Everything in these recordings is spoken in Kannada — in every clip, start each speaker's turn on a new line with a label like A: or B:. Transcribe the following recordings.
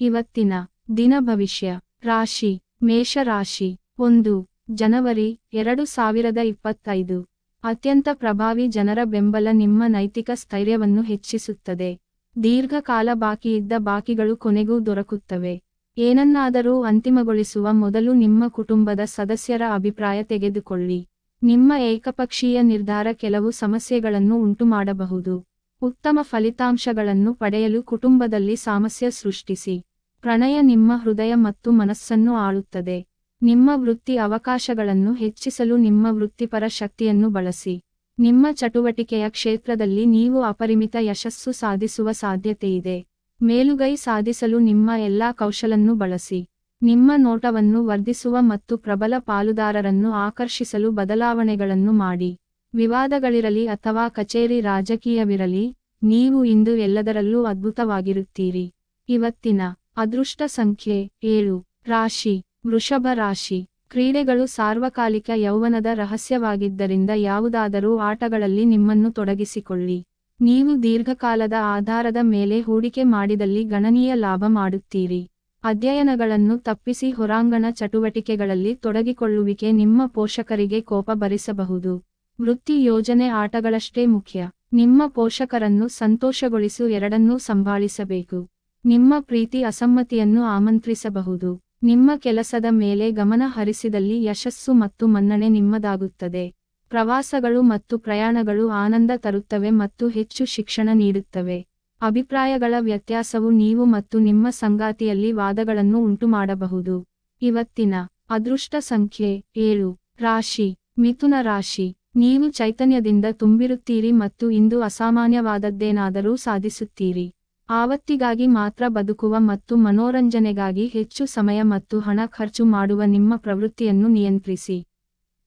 A: ಇವತ್ತಿನ ದಿನ ಭವಿಷ್ಯ. ರಾಶಿ, ಮೇಷರಾಶಿ, ಒಂದು, ಜನವರಿ ಎರಡು ಸಾವಿರದ ಇಪ್ಪತ್ತೈದು. ಅತ್ಯಂತ ಪ್ರಭಾವಿ ಜನರ ಬೆಂಬಲ ನಿಮ್ಮ ನೈತಿಕ ಸ್ಥೈರ್ಯವನ್ನು ಹೆಚ್ಚಿಸುತ್ತದೆ. ದೀರ್ಘಕಾಲ ಬಾಕಿಯಿದ್ದ ಬಾಕಿಗಳು ಕೊನೆಗೂ ದೊರಕುತ್ತವೆ. ಏನನ್ನಾದರೂ ಅಂತಿಮಗೊಳಿಸುವ ಮೊದಲು ನಿಮ್ಮ ಕುಟುಂಬದ ಸದಸ್ಯರ ಅಭಿಪ್ರಾಯ ತೆಗೆದುಕೊಳ್ಳಿ. ನಿಮ್ಮ ಏಕಪಕ್ಷೀಯ ನಿರ್ಧಾರ ಕೆಲವು ಸಮಸ್ಯೆಗಳನ್ನು ಉಂಟುಮಾಡಬಹುದು. ಉತ್ತಮ ಫಲಿತಾಂಶಗಳನ್ನು ಪಡೆಯಲು ಕುಟುಂಬದಲ್ಲಿ ಸಾಮಸ್ಯ ಸೃಷ್ಟಿಸಿ. ಪ್ರಣಯ ನಿಮ್ಮ ಹೃದಯ ಮತ್ತು ಮನಸ್ಸನ್ನು ಆಳುತ್ತದೆ. ನಿಮ್ಮ ವೃತ್ತಿ ಅವಕಾಶಗಳನ್ನು ಹೆಚ್ಚಿಸಲು ನಿಮ್ಮ ವೃತ್ತಿಪರ ಶಕ್ತಿಯನ್ನು ಬಳಸಿ. ನಿಮ್ಮ ಚಟುವಟಿಕೆಯ ಕ್ಷೇತ್ರದಲ್ಲಿ ನೀವು ಅಪರಿಮಿತ ಯಶಸ್ಸು ಸಾಧಿಸುವ ಸಾಧ್ಯತೆಯಿದೆ. ಮೇಲುಗೈ ಸಾಧಿಸಲು ನಿಮ್ಮ ಎಲ್ಲಾ ಕೌಶಲನ್ನು ಬಳಸಿ. ನಿಮ್ಮ ನೋಟವನ್ನು ವರ್ಧಿಸುವ ಮತ್ತು ಪ್ರಬಲ ಪಾಲುದಾರರನ್ನು ಆಕರ್ಷಿಸಲು ಬದಲಾವಣೆಗಳನ್ನು ಮಾಡಿ. ವಿವಾದಗಳಿರಲಿ ಅಥವಾ ಕಚೇರಿ ರಾಜಕೀಯವಿರಲಿ, ನೀವು ಇಂದು ಎಲ್ಲದರಲ್ಲೂ ಅದ್ಭುತವಾಗಿರುತ್ತೀರಿ. ಇವತ್ತಿನ ಅದೃಷ್ಟ ಸಂಖ್ಯೆ ಏಳು. ರಾಶಿ. ವೃಷಭ ರಾಶಿ. ಕ್ರೀಡೆಗಳು ಸಾರ್ವಕಾಲಿಕ ಯೌವನದ ರಹಸ್ಯವಾಗಿದ್ದರಿಂದ ಯಾವುದಾದರೂ ಆಟಗಳಲ್ಲಿ ನಿಮ್ಮನ್ನು ತೊಡಗಿಸಿಕೊಳ್ಳಿ. ನೀವು ದೀರ್ಘಕಾಲದ ಆಧಾರದ ಮೇಲೆ ಹೂಡಿಕೆ ಮಾಡಿದಲ್ಲಿ ಗಣನೀಯ ಲಾಭ ಮಾಡುತ್ತೀರಿ. ಅಧ್ಯಯನಗಳನ್ನು ತಪ್ಪಿಸಿ ಹೊರಾಂಗಣ ಚಟುವಟಿಕೆಗಳಲ್ಲಿ ತೊಡಗಿಕೊಳ್ಳುವಿಕೆ ನಿಮ್ಮ ಪೋಷಕರಿಗೆ ಕೋಪ ಭರಿಸಬಹುದು. ವೃತ್ತಿ ಯೋಜನೆ ಆಟಗಳಷ್ಟೇ ಮುಖ್ಯ. ನಿಮ್ಮ ಪೋಷಕರನ್ನು ಸಂತೋಷಗೊಳಿಸು ಎರಡನ್ನೂ ಸಂಭಾಳಿಸಬೇಕು. ನಿಮ್ಮ ಪ್ರೀತಿ ಅಸಮ್ಮತಿಯನ್ನು ಆಮಂತ್ರಿಸಬಹುದು. ನಿಮ್ಮ ಕೆಲಸದ ಮೇಲೆ ಗಮನ ಹರಿಸಿದಲ್ಲಿ ಯಶಸ್ಸು ಮತ್ತು ಮನ್ನಣೆ ನಿಮ್ಮದಾಗುತ್ತದೆ. ಪ್ರವಾಸಗಳು ಮತ್ತು ಪ್ರಯಾಣಗಳು ಆನಂದ ತರುತ್ತವೆ ಮತ್ತು ಹೆಚ್ಚು ಶಿಕ್ಷಣ ನೀಡುತ್ತವೆ. ಅಭಿಪ್ರಾಯಗಳ ವ್ಯತ್ಯಾಸವು ನೀವು ಮತ್ತು ನಿಮ್ಮ ಸಂಗಾತಿಯಲ್ಲಿ ವಾದಗಳನ್ನು ಉಂಟುಮಾಡಬಹುದು. ಇವತ್ತಿನ ಅದೃಷ್ಟ ಸಂಖ್ಯೆ ಏಳು. ರಾಶಿ. ಮಿಥುನ ರಾಶಿ. ನೀವು ಚೈತನ್ಯದಿಂದ ತುಂಬಿರುತ್ತೀರಿ ಮತ್ತು ಇಂದು ಅಸಾಮಾನ್ಯವಾದದ್ದೇನಾದರೂ ಸಾಧಿಸುತ್ತೀರಿ. ಆವತ್ತಿಗಾಗಿ ಮಾತ್ರ ಬದುಕುವ ಮತ್ತು ಮನೋರಂಜನೆಗಾಗಿ ಹೆಚ್ಚು ಸಮಯ ಮತ್ತು ಹಣ ಖರ್ಚು ಮಾಡುವ ನಿಮ್ಮ ಪ್ರವೃತ್ತಿಯನ್ನು ನಿಯಂತ್ರಿಸಿ.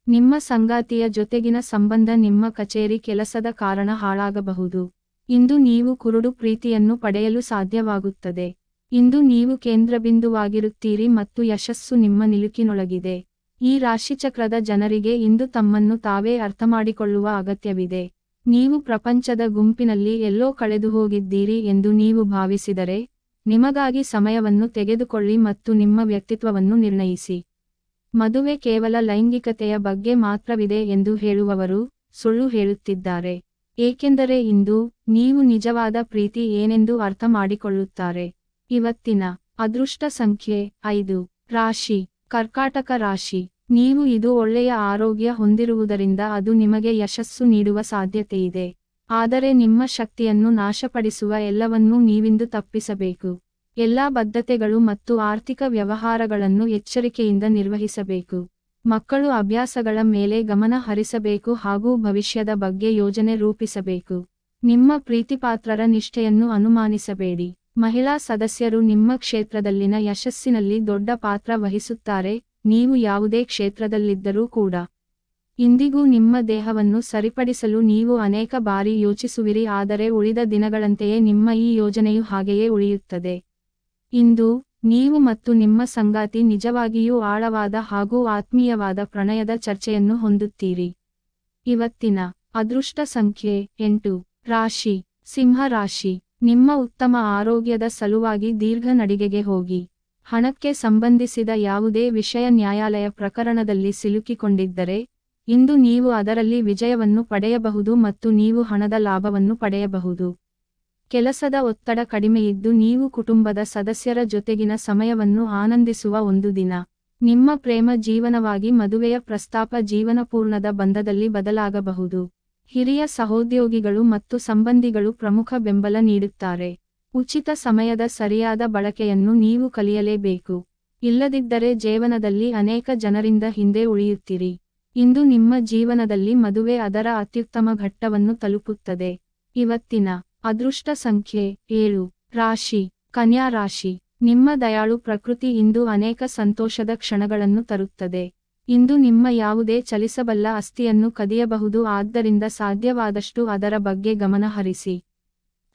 A: ನಿಮ್ಮ ಸಂಗಾತಿಯ ಜೊತೆಗಿನ ಸಂಬಂಧ ನಿಮ್ಮ ಕಚೇರಿ ಕೆಲಸದ ಕಾರಣ ಹಾಳಾಗಬಹುದು. ಇಂದು ನೀವು ಕುರುಡು ಪ್ರೀತಿಯನ್ನು ಪಡೆಯಲು ಸಾಧ್ಯವಾಗುತ್ತದೆ. ಇಂದು ನೀವು ಕೇಂದ್ರಬಿಂದುವಾಗಿರುತ್ತೀರಿ ಮತ್ತು ಯಶಸ್ಸು ನಿಮ್ಮ ನಿಲುಕಿನೊಳಗಿದೆ. ಈ ರಾಶಿಚಕ್ರದ ಜನರಿಗೆ ಇಂದು ತಮ್ಮನ್ನು ತಾವೇ ಅರ್ಥಮಾಡಿಕೊಳ್ಳುವ ಅಗತ್ಯವಿದೆ. ನೀವು ಪ್ರಪಂಚದ ಗುಂಪಿನಲ್ಲಿ ಎಲ್ಲೋ ಕಳೆದುಹೋಗಿದ್ದೀರಿ ಎಂದು ನೀವು ಭಾವಿಸಿದರೆ, ನಿಮಗಾಗಿ ಸಮಯವನ್ನು ತೆಗೆದುಕೊಳ್ಳಿ ಮತ್ತು ನಿಮ್ಮ ವ್ಯಕ್ತಿತ್ವವನ್ನು ನಿರ್ಣಯಿಸಿ. ಮದುವೆ ಕೇವಲ ಲೈಂಗಿಕತೆಯ ಬಗ್ಗೆ ಮಾತ್ರವಿದೆ ಎಂದು ಹೇಳುವವರು ಸುಳ್ಳು ಹೇಳುತ್ತಿದ್ದಾರೆ. ಏಕೆಂದರೆ ಇಂದು ನೀವು ನಿಜವಾದ ಪ್ರೀತಿ ಏನೆಂದು ಅರ್ಥ ಮಾಡಿಕೊಳ್ಳುತ್ತಾರೆ ಇವತ್ತಿನ ಅದೃಷ್ಟ ಸಂಖ್ಯೆ ಐದು. ರಾಶಿ. ಕರ್ಕಾಟಕ ರಾಶಿ, ನೀವು ಇದು ಒಳ್ಳೆಯ ಆರೋಗ್ಯ ಹೊಂದಿರುವುದರಿಂದ ಅದು ನಿಮಗೆ ಯಶಸ್ಸು ನೀಡುವ ಸಾಧ್ಯತೆಯಿದೆ. ಆದರೆ ನಿಮ್ಮ ಶಕ್ತಿಯನ್ನು ನಾಶಪಡಿಸುವ ಎಲ್ಲವನ್ನೂ ನೀವಿಂದು ತಪ್ಪಿಸಬೇಕು. ಎಲ್ಲಾ ಬದ್ಧತೆಗಳು ಮತ್ತು ಆರ್ಥಿಕ ವ್ಯವಹಾರಗಳನ್ನು ಎಚ್ಚರಿಕೆಯಿಂದ ನಿರ್ವಹಿಸಬೇಕು. ಮಕ್ಕಳು ಅಭ್ಯಾಸಗಳ ಮೇಲೆ ಗಮನ ಹರಿಸಬೇಕು ಹಾಗೂ ಭವಿಷ್ಯದ ಬಗ್ಗೆ ಯೋಜನೆ ರೂಪಿಸಬೇಕು. ನಿಮ್ಮ ಪ್ರೀತಿಪಾತ್ರರ ನಿಷ್ಠೆಯನ್ನು ಅನುಮಾನಿಸಬೇಡಿ. ಮಹಿಳಾ ಸದಸ್ಯರು ನಿಮ್ಮ ಕ್ಷೇತ್ರದಲ್ಲಿನ ಯಶಸ್ಸಿನಲ್ಲಿ ದೊಡ್ಡ ಪಾತ್ರ ವಹಿಸುತ್ತಾರೆ, ನೀವು ಯಾವುದೇ ಕ್ಷೇತ್ರದಲ್ಲಿದ್ದರೂ ಕೂಡ. ಇಂದಿಗೂ ನಿಮ್ಮ ದೇಹವನ್ನು ಸರಿಪಡಿಸಲು ನೀವು ಅನೇಕ ಬಾರಿ ಯೋಚಿಸುವಿರಿ, ಆದರೆ ಉಳಿದ ದಿನಗಳಂತೆಯೇ ನಿಮ್ಮ ಈ ಯೋಜನೆಯು ಹಾಗೆಯೇ ಉಳಿಯುತ್ತದೆ. ಇಂದು, ನೀವು ಮತ್ತು ನಿಮ್ಮ ಸಂಗಾತಿ ನಿಜವಾಗಿಯೂ ಆಳವಾದ ಹಾಗೂ ಆತ್ಮೀಯವಾದ ಪ್ರಣಯದ ಚರ್ಚೆಯನ್ನು ಹೊಂದುತ್ತೀರಿ. ಇವತ್ತಿನ ಅದೃಷ್ಟ ಸಂಖ್ಯೆ ಎಂಟು, ರಾಶಿ, ಸಿಂಹ ರಾಶಿ. ನಿಮ್ಮ ಉತ್ತಮ ಆರೋಗ್ಯದ ಸಲುವಾಗಿ ದೀರ್ಘ ನಡಿಗೆಗೆ ಹೋಗಿ. ಹಣಕ್ಕೆ ಸಂಬಂಧಿಸಿದ ಯಾವುದೇ ವಿಷಯ ನ್ಯಾಯಾಲಯ ಪ್ರಕರಣದಲ್ಲಿ ಸಿಲುಕಿಕೊಂಡಿದ್ದರೆ, ಇಂದು ನೀವು ಅದರಲ್ಲಿ ವಿಜಯವನ್ನು ಪಡೆಯಬಹುದು ಮತ್ತು ನೀವು ಹಣದ ಲಾಭವನ್ನು ಪಡೆಯಬಹುದು. ಕೆಲಸದ ಒತ್ತಡ ಕಡಿಮೆಯಿದ್ದು ನೀವು ಕುಟುಂಬದ ಸದಸ್ಯರ ಜೊತೆಗಿನ ಸಮಯವನ್ನು ಆನಂದಿಸುವ ಒಂದು ದಿನ. ನಿಮ್ಮ ಪ್ರೇಮ ಜೀವನವಾಗಿ ಮದುವೆಯ ಪ್ರಸ್ತಾಪ ಜೀವನಪೂರ್ಣದ ಬಂಧದಲ್ಲಿ ಬದಲಾಗಬಹುದು. ಹಿರಿಯ ಸಹೋದ್ಯೋಗಿಗಳು ಮತ್ತು ಸಂಬಂಧಿಗಳು ಪ್ರಮುಖ ಬೆಂಬಲ ನೀಡುತ್ತಾರೆ. ಉಚಿತ ಸಮಯದ ಸರಿಯಾದ ಬಳಕೆಯನ್ನು ನೀವು ಕಲಿಯಲೇಬೇಕು. ಇಲ್ಲದಿದ್ದರೆ ಜೀವನದಲ್ಲಿ ಅನೇಕ ಜನರಿಂದ ಹಿಂದೆ ಉಳಿಯುತ್ತೀರಿ. ಇಂದು ನಿಮ್ಮ ಜೀವನದಲ್ಲಿ ಮದುವೆ ಅದರ ಅತ್ಯುತ್ತಮ ಘಟ್ಟವನ್ನು ತಲುಪುತ್ತದೆ. ಇವತ್ತಿನ ಅದೃಷ್ಟ ಸಂಖ್ಯೆ ಏಳು. ರಾಶಿ. ಕನ್ಯಾ ರಾಶಿ. ನಿಮ್ಮ ದಯಾಳು ಪ್ರಕೃತಿ ಇಂದು ಅನೇಕ ಸಂತೋಷದ ಕ್ಷಣಗಳನ್ನು ತರುತ್ತದೆ. ಇಂದು ನಿಮ್ಮ ಯಾವುದೇ ಚಲಿಸಬಲ್ಲ ಅಸ್ಥಿಯನ್ನು ಕದಿಯಬಹುದು. ಆದ್ದರಿಂದ ಸಾಧ್ಯವಾದಷ್ಟು ಅದರ ಬಗ್ಗೆ ಗಮನ ಹರಿಸಿ.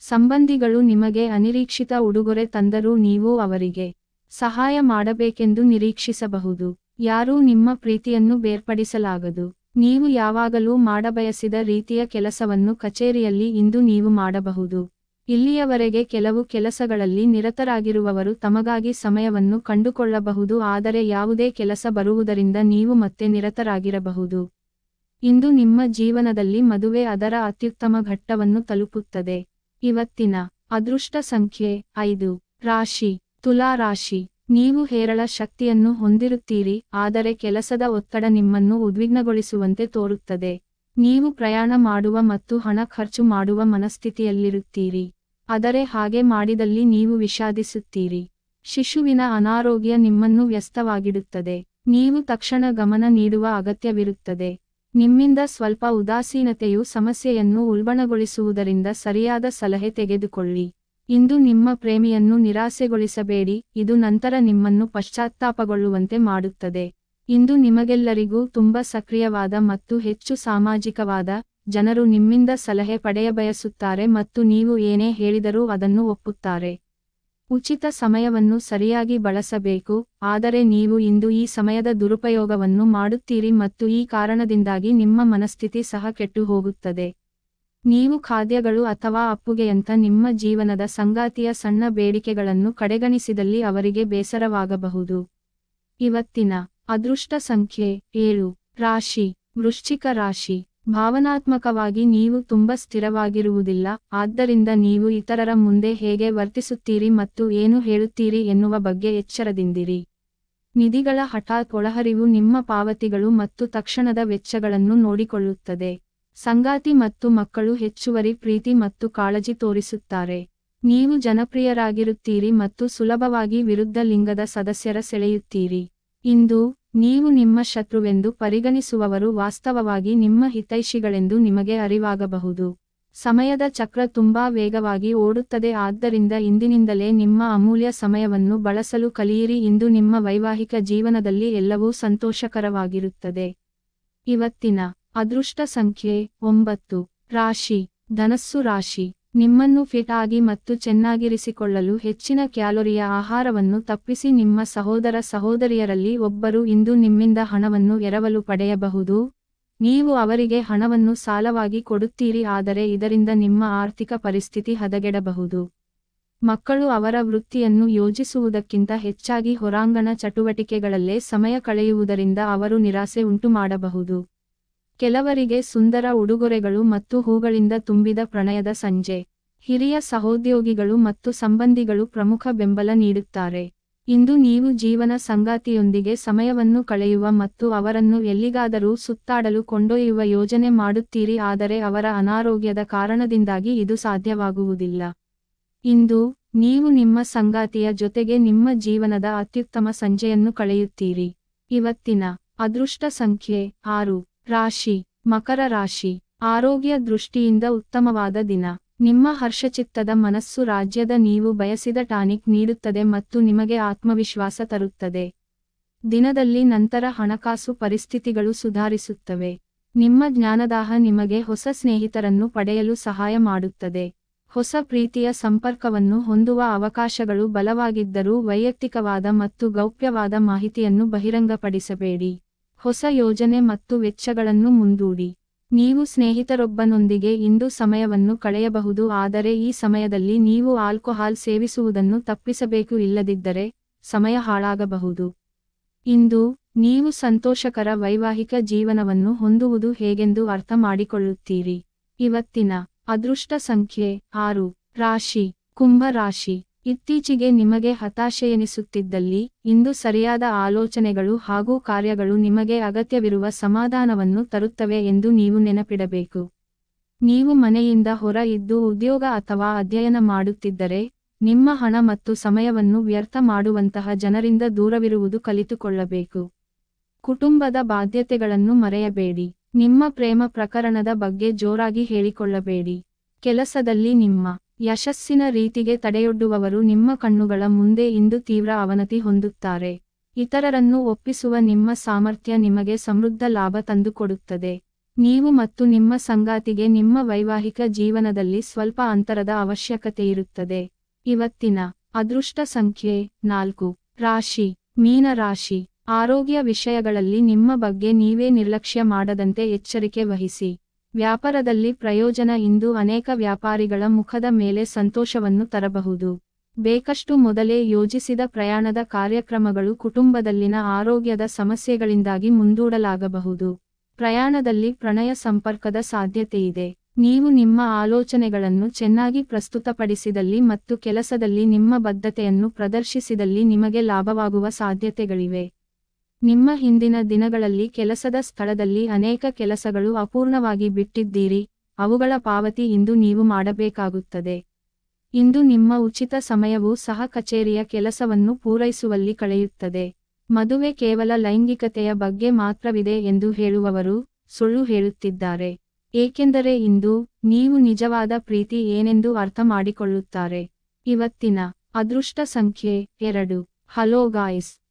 A: ಸಂಬಂಧಿಗಳು ನಿಮಗೆ ಅನಿರೀಕ್ಷಿತ ಉಡುಗೊರೆ ತಂದರೂ ನೀವು ಅವರಿಗೆ ಸಹಾಯ ಮಾಡಬೇಕೆಂದು ನಿರೀಕ್ಷಿಸಬಹುದು. ಯಾರೂ ನಿಮ್ಮ ಪ್ರೀತಿಯನ್ನು ಬೇರ್ಪಡಿಸಲಾಗದು. ನೀವು ಯಾವಾಗಲೂ ಮಾಡಬಯಸಿದ ರೀತಿಯ ಕೆಲಸವನ್ನು ಕಚೇರಿಯಲ್ಲಿ ಇಂದು ನೀವು ಮಾಡಬಹುದು. ಇಲ್ಲಿಯವರೆಗೆ ಕೆಲವು ಕೆಲಸಗಳಲ್ಲಿ ನಿರತರಾಗಿರುವವರು ತಮಗಾಗಿ ಸಮಯವನ್ನು ಕಂಡುಕೊಳ್ಳಬಹುದು, ಆದರೆ ಯಾವುದೇ ಕೆಲಸ ಬರುವುದರಿಂದ ನೀವು ಮತ್ತೆ ನಿರತರಾಗಿರಬಹುದು. ಇಂದು ನಿಮ್ಮ ಜೀವನದಲ್ಲಿ ಮದುವೆ ಅದರ ಅತ್ಯುತ್ತಮ ಘಟ್ಟವನ್ನು ತಲುಪುತ್ತದೆ. ಇವತ್ತಿನ ಅದೃಷ್ಟ ಸಂಖ್ಯೆ ಐದು. ರಾಶಿ. ತುಲಾ ರಾಶಿ. ನೀವು ಹೇರಳ ಶಕ್ತಿಯನ್ನು ಹೊಂದಿರುತ್ತೀರಿ, ಆದರೆ ಕೆಲಸದ ಒತ್ತಡ ನಿಮ್ಮನ್ನು ಉದ್ವಿಗ್ನಗೊಳಿಸುವಂತೆ ತೋರುತ್ತದೆ. ನೀವು ಪ್ರಯಾಣ ಮಾಡುವ ಮತ್ತು ಹಣ ಖರ್ಚು ಮಾಡುವ ಮನಸ್ಥಿತಿಯಲ್ಲಿರುತ್ತೀರಿ. ಆದರೆ ಹಾಗೆ ಮಾಡಿದಲ್ಲಿ ನೀವು ವಿಷಾದಿಸುತ್ತೀರಿ. ಶಿಶುವಿನ ಅನಾರೋಗ್ಯ ನಿಮ್ಮನ್ನು ವ್ಯಸ್ತವಾಗಿಡುತ್ತದೆ. ನೀವು ತಕ್ಷಣ ಗಮನ ನೀಡುವ ಅಗತ್ಯವಿರುತ್ತದೆ. ನಿಮ್ಮಿಂದ ಸ್ವಲ್ಪ ಉದಾಸೀನತೆಯು ಸಮಸ್ಯೆಯನ್ನು ಉಲ್ಬಣಗೊಳಿಸುವುದರಿಂದ ಸರಿಯಾದ ಸಲಹೆ ತೆಗೆದುಕೊಳ್ಳಿ. ಇಂದು ನಿಮ್ಮ ಪ್ರೇಮಿಯನ್ನು ನಿರಾಸೆಗೊಳಿಸಬೇಡಿ. ಇದು ನಂತರ ನಿಮ್ಮನ್ನು ಪಶ್ಚಾತ್ತಾಪಗೊಳ್ಳುವಂತೆ ಮಾಡುತ್ತದೆ. ಇಂದು ನಿಮಗೆಲ್ಲರಿಗೂ ತುಂಬ ಸಕ್ರಿಯವಾದ ಮತ್ತು ಹೆಚ್ಚು ಸಾಮಾಜಿಕವಾದ ಜನರು ನಿಮ್ಮಿಂದ ಸಲಹೆ ಪಡೆಯಬಯಸುತ್ತಾರೆ ಮತ್ತು ನೀವು ಏನೇ ಹೇಳಿದರೂ ಅದನ್ನು ಒಪ್ಪುತ್ತಾರೆ. ಉಚಿತ ಸಮಯವನ್ನು ಸರಿಯಾಗಿ ಬಳಸಬೇಕು, ಆದರೆ ನೀವು ಇಂದು ಈ ಸಮಯದ ದುರುಪಯೋಗವನ್ನು ಮಾಡುತ್ತೀರಿ ಮತ್ತು ಈ ಕಾರಣದಿಂದಾಗಿ ನಿಮ್ಮ ಮನಸ್ಥಿತಿ ಸಹ ಕೆಟ್ಟು ಹೋಗುತ್ತದೆ ನೀವು ಖಾದ್ಯಗಳು ಅಥವಾ ಅಪ್ಪುಗೆಯಂತ ನಿಮ್ಮ ಜೀವನದ ಸಂಗಾತಿಯ ಸಣ್ಣ ಬೇಡಿಕೆಗಳನ್ನು ಕಡೆಗಣಿಸಿದಲ್ಲಿ ಅವರಿಗೆ ಬೇಸರವಾಗಬಹುದು. ಇವತ್ತಿನ ಅದೃಷ್ಟ ಸಂಖ್ಯೆ ಏಳು, ರಾಶಿ, ವೃಶ್ಚಿಕ ರಾಶಿ. ಭಾವನಾತ್ಮಕವಾಗಿ ನೀವು ತುಂಬ ಸ್ಥಿರವಾಗಿರುವುದಿಲ್ಲ, ಆದ್ದರಿಂದ ನೀವು ಇತರರ ಮುಂದೆ ಹೇಗೆ ವರ್ತಿಸುತ್ತೀರಿ ಮತ್ತು ಏನು ಹೇಳುತ್ತೀರಿ ಎನ್ನುವ ಬಗ್ಗೆ ಎಚ್ಚರದಿಂದಿರಿ. ನಿಧಿಗಳ ಹಠಾತ್ ಒಳಹರಿವು ನಿಮ್ಮ ಪಾವತಿಗಳು ಮತ್ತು ತಕ್ಷಣದ ವೆಚ್ಚಗಳನ್ನು ನೋಡಿಕೊಳ್ಳುತ್ತದೆ. ಸಂಗಾತಿ ಮತ್ತು ಮಕ್ಕಳು ಹೆಚ್ಚುವರಿ ಪ್ರೀತಿ ಮತ್ತು ಕಾಳಜಿ ತೋರಿಸುತ್ತಾರೆ. ನೀವು ಜನಪ್ರಿಯರಾಗಿರುತ್ತೀರಿ ಮತ್ತು ಸುಲಭವಾಗಿ ವಿರುದ್ಧ ಲಿಂಗದ ಸದಸ್ಯರ ಸೆಳೆಯುತ್ತೀರಿ. ಇಂದು ನೀವು ನಿಮ್ಮ ಶತ್ರುವೆಂದು ಪರಿಗಣಿಸುವವರು ವಾಸ್ತವವಾಗಿ ನಿಮ್ಮ ಹಿತೈಷಿಗಳೆಂದು ನಿಮಗೆ ಅರಿವಾಗಬಹುದು. ಸಮಯದ ಚಕ್ರ ತುಂಬಾ ವೇಗವಾಗಿ ಓಡುತ್ತದೆ, ಆದ್ದರಿಂದ ಇಂದಿನಿಂದಲೇ ನಿಮ್ಮ ಅಮೂಲ್ಯ ಸಮಯವನ್ನು ಬಳಸಲು ಕಲಿಯಿರಿ. ಇಂದು ನಿಮ್ಮ ವೈವಾಹಿಕ ಜೀವನದಲ್ಲಿ ಎಲ್ಲವೂ ಸಂತೋಷಕರವಾಗಿರುತ್ತದೆ. ಇವತ್ತಿನ ಅದೃಷ್ಟ ಸಂಖ್ಯೆ ಒಂಬತ್ತು. ರಾಶಿ, ಧನಸ್ಸು ರಾಶಿ. ನಿಮ್ಮನ್ನು ಫಿಟ್ ಆಗಿ ಮತ್ತು ಚೆನ್ನಾಗಿರಿಸಿಕೊಳ್ಳಲು ಹೆಚ್ಚಿನ ಕ್ಯಾಲೋರಿಯ ಆಹಾರವನ್ನು ತಪ್ಪಿಸಿ ನಿಮ್ಮ ಸಹೋದರ ಸಹೋದರಿಯರಲ್ಲಿ ಒಬ್ಬರು ಇಂದು ನಿಮ್ಮಿಂದ ಹಣವನ್ನು ಎರವಲು ಪಡೆಯಬಹುದು. ನೀವು ಅವರಿಗೆ ಹಣವನ್ನು ಸಾಲವಾಗಿ ಕೊಡುತ್ತೀರಿ, ಆದರೆ ಇದರಿಂದ ನಿಮ್ಮ ಆರ್ಥಿಕ ಪರಿಸ್ಥಿತಿ ಹದಗೆಡಬಹುದು. ಮಕ್ಕಳು ಅವರ ವೃತ್ತಿಯನ್ನು ಯೋಜಿಸುವುದಕ್ಕಿಂತ ಹೆಚ್ಚಾಗಿ ಹೊರಾಂಗಣ ಚಟುವಟಿಕೆಗಳಲ್ಲೇ ಸಮಯ ಕಳೆಯುವುದರಿಂದ ಅವರು ನಿರಾಸೆ ಉಂಟುಮಾಡಬಹುದು. ಕೆಲವರಿಗೆ ಸುಂದರ ಉಡುಗೊರೆಗಳು ಮತ್ತು ಹೂಗಳಿಂದ ತುಂಬಿದ ಪ್ರಣಯದ ಸಂಜೆ. ಹಿರಿಯ ಸಹೋದ್ಯೋಗಿಗಳು ಮತ್ತು ಸಂಬಂಧಿಗಳು ಪ್ರಮುಖ ಬೆಂಬಲ ನೀಡುತ್ತಾರೆ. ಇಂದು ನೀವು ಜೀವನ ಸಂಗಾತಿಯೊಂದಿಗೆ ಸಮಯವನ್ನು ಕಳೆಯುವ ಮತ್ತು ಅವರನ್ನು ಎಲ್ಲಿಗಾದರೂ ಸುತ್ತಾಡಲು ಕೊಂಡೊಯ್ಯುವ ಯೋಜನೆ ಮಾಡುತ್ತೀರಿ, ಆದರೆ ಅವರ ಅನಾರೋಗ್ಯದ ಕಾರಣದಿಂದಾಗಿ ಇದು ಸಾಧ್ಯವಾಗುವುದಿಲ್ಲ. ಇಂದು ನೀವು ನಿಮ್ಮ ಸಂಗಾತಿಯ ಜೊತೆಗೆ ನಿಮ್ಮ ಜೀವನದ ಅತ್ಯುತ್ತಮ ಸಂಜೆಯನ್ನು ಕಳೆಯುತ್ತೀರಿ. ಇವತ್ತಿನ ಅದೃಷ್ಟ ಸಂಖ್ಯೆ ಆರು. ರಾಶಿ, ಮಕರ ರಾಶಿ, ಆರೋಗ್ಯ ದೃಷ್ಟಿಯಿಂದ ಉತ್ತಮವಾದ ದಿನ. ನಿಮ್ಮ ಹರ್ಷಚಿತ್ತದ ಮನಸ್ಸು ರಾಜ್ಯದ ನೀವು ಬಯಸಿದ ಟಾನಿಕ್ ನೀಡುತ್ತದೆ ಮತ್ತು ನಿಮಗೆ ಆತ್ಮವಿಶ್ವಾಸ ತರುತ್ತದೆ. ದಿನದಲ್ಲಿ ನಂತರ ಹಣಕಾಸು ಪರಿಸ್ಥಿತಿಗಳು ಸುಧಾರಿಸುತ್ತವೆ. ನಿಮ್ಮ ಜ್ಞಾನದಾಹ ನಿಮಗೆ ಹೊಸ ಸ್ನೇಹಿತರನ್ನು ಪಡೆಯಲು ಸಹಾಯ ಮಾಡುತ್ತದೆ. ಹೊಸ ಪ್ರೀತಿಯ ಸಂಪರ್ಕವನ್ನು ಹೊಂದುವ ಅವಕಾಶಗಳು ಬಲವಾಗಿದ್ದರೂ ವೈಯಕ್ತಿಕವಾದ ಮತ್ತು ಗೌಪ್ಯವಾದ ಮಾಹಿತಿಯನ್ನು ಬಹಿರಂಗಪಡಿಸಬೇಡಿ. ಹೊಸ ಯೋಜನೆ ಮತ್ತು ವೆಚ್ಚಗಳನ್ನು ಮುಂದೂಡಿ. ನೀವು ಸ್ನೇಹಿತರೊಬ್ಬನೊಂದಿಗೆ ಇಂದು ಸಮಯವನ್ನು ಕಳೆಯಬಹುದು, ಆದರೆ ಈ ಸಮಯದಲ್ಲಿ ನೀವು ಆಲ್ಕೋಹಾಲ್ ಸೇವಿಸುವುದನ್ನು ತಪ್ಪಿಸಬೇಕು ಇಲ್ಲದಿದ್ದರೆ ಸಮಯ ಹಾಳಾಗಬಹುದು. ಇಂದು ನೀವು ಸಂತೋಷಕರ ವೈವಾಹಿಕ ಜೀವನವನ್ನು ಹೊಂದುವುದು ಹೇಗೆಂದು ಅರ್ಥ ಮಾಡಿಕೊಳ್ಳುತ್ತೀರಿ ಇವತ್ತಿನ ಅದೃಷ್ಟ ಸಂಖ್ಯೆ ಆರು. ರಾಶಿ. ಕುಂಭ ರಾಶಿ. ಇತ್ತೀಚೆಗೆ ನಿಮಗೆ ಹತಾಶೆಯೆನಿಸುತ್ತಿದ್ದಲ್ಲಿ, ಇಂದು ಸರಿಯಾದ ಆಲೋಚನೆಗಳು ಹಾಗೂ ಕಾರ್ಯಗಳು ನಿಮಗೆ ಅಗತ್ಯವಿರುವ ಸಮಾಧಾನವನ್ನು ತರುತ್ತವೆ ಎಂದು ನೀವು ನೆನಪಿಡಬೇಕು. ನೀವು ಮನೆಯಿಂದ ಹೊರ ಇದ್ದು ಉದ್ಯೋಗ ಅಥವಾ ಅಧ್ಯಯನ ಮಾಡುತ್ತಿದ್ದರೆ, ನಿಮ್ಮ ಹಣ ಮತ್ತು ಸಮಯವನ್ನು ವ್ಯರ್ಥ ಮಾಡುವಂತಹ ಜನರಿಂದ ದೂರವಿರುವುದು ಕಲಿತುಕೊಳ್ಳಬೇಕು. ಕುಟುಂಬದ ಬಾಧ್ಯತೆಗಳನ್ನು ಮರೆಯಬೇಡಿ. ನಿಮ್ಮ ಪ್ರೇಮ ಪ್ರಕರಣದ ಬಗ್ಗೆ ಜೋರಾಗಿ ಹೇಳಿಕೊಳ್ಳಬೇಡಿ. ಕೆಲಸದಲ್ಲಿ ನಿಮ್ಮ ಯಶಸ್ಸಿನ ರೀತಿಗೆ ತಡೆಯೊಡ್ಡುವವರು ನಿಮ್ಮ ಕಣ್ಣುಗಳ ಮುಂದೆ ಇಂದು ತೀವ್ರ ಅವನತಿ ಹೊಂದುತ್ತಾರೆ. ಇತರರನ್ನು ಒಪ್ಪಿಸುವ ನಿಮ್ಮ ಸಾಮರ್ಥ್ಯ ನಿಮಗೆ ಸಮೃದ್ಧ ಲಾಭ ತಂದುಕೊಡುತ್ತದೆ. ನೀವು ಮತ್ತು ನಿಮ್ಮ ಸಂಗಾತಿಗೆ ನಿಮ್ಮ ವೈವಾಹಿಕ ಜೀವನದಲ್ಲಿ ಸ್ವಲ್ಪ ಅಂತರದ ಅವಶ್ಯಕತೆಯಿರುತ್ತದೆ ಇವತ್ತಿನ ಅದೃಷ್ಟ ಸಂಖ್ಯೆ ನಾಲ್ಕು. ರಾಶಿ. ಮೀನ ರಾಶಿ. ಆರೋಗ್ಯ ವಿಷಯಗಳಲ್ಲಿ ನಿಮ್ಮ ಬಗ್ಗೆ ನೀವೇ ನಿರ್ಲಕ್ಷ್ಯ ಮಾಡದಂತೆ ಎಚ್ಚರಿಕೆ ವಹಿಸಿ. ವ್ಯಾಪಾರದಲ್ಲಿ ಪ್ರಯೋಜನ ಇಂದು ಅನೇಕ ವ್ಯಾಪಾರಿಗಳ ಮುಖದ ಮೇಲೆ ಸಂತೋಷವನ್ನು ತರಬಹುದು. ಬೇಕಷ್ಟು ಮೊದಲೇ ಯೋಜಿಸಿದ ಪ್ರಯಾಣದ ಕಾರ್ಯಕ್ರಮಗಳು ಕುಟುಂಬದಲ್ಲಿನ ಆರೋಗ್ಯದ ಸಮಸ್ಯೆಗಳಿಂದಾಗಿ ಮುಂದೂಡಲಾಗಬಹುದು. ಪ್ರಯಾಣದಲ್ಲಿ ಪ್ರಣಯ ಸಂಪರ್ಕದ ಸಾಧ್ಯತೆಯಿದೆ ನೀವು ನಿಮ್ಮ ಆಲೋಚನೆಗಳನ್ನು ಚೆನ್ನಾಗಿ ಪ್ರಸ್ತುತಪಡಿಸಿದಲ್ಲಿ ಮತ್ತು ಕೆಲಸದಲ್ಲಿ ನಿಮ್ಮ ಬದ್ಧತೆಯನ್ನು ಪ್ರದರ್ಶಿಸಿದಲ್ಲಿ ನಿಮಗೆ ಲಾಭವಾಗುವ ಸಾಧ್ಯತೆಗಳಿವೆ. ನಿಮ್ಮ ಹಿಂದಿನ ದಿನಗಳಲ್ಲಿ ಕೆಲಸದ ಸ್ಥಳದಲ್ಲಿ ಅನೇಕ ಕೆಲಸಗಳು ಅಪೂರ್ಣವಾಗಿ ಬಿಟ್ಟಿದ್ದೀರಿ, ಅವುಗಳ ಪಾವತಿ ಇಂದು ನೀವು ಮಾಡಬೇಕಾಗುತ್ತದೆ. ಇಂದು ನಿಮ್ಮ ಉಚಿತ ಸಮಯವು ಸಹ ಕಚೇರಿಯ ಕೆಲಸವನ್ನು ಪೂರೈಸುವಲ್ಲಿ ಕಳೆಯುತ್ತದೆ. ಮದುವೆ ಕೇವಲ ಲೈಂಗಿಕತೆಯ ಬಗ್ಗೆ ಮಾತ್ರವಿದೆ ಎಂದು ಹೇಳುವವರು ಸುಳ್ಳು ಹೇಳುತ್ತಿದ್ದಾರೆ. ಏಕೆಂದರೆ ಇಂದು ನೀವು ನಿಜವಾದ ಪ್ರೀತಿ ಏನೆಂದು ಅರ್ಥ ಮಾಡಿಕೊಳ್ಳುತ್ತಾರೆ. ಇವತ್ತಿನ ಅದೃಷ್ಟ ಸಂಖ್ಯೆ ಎರಡು. Hello guys.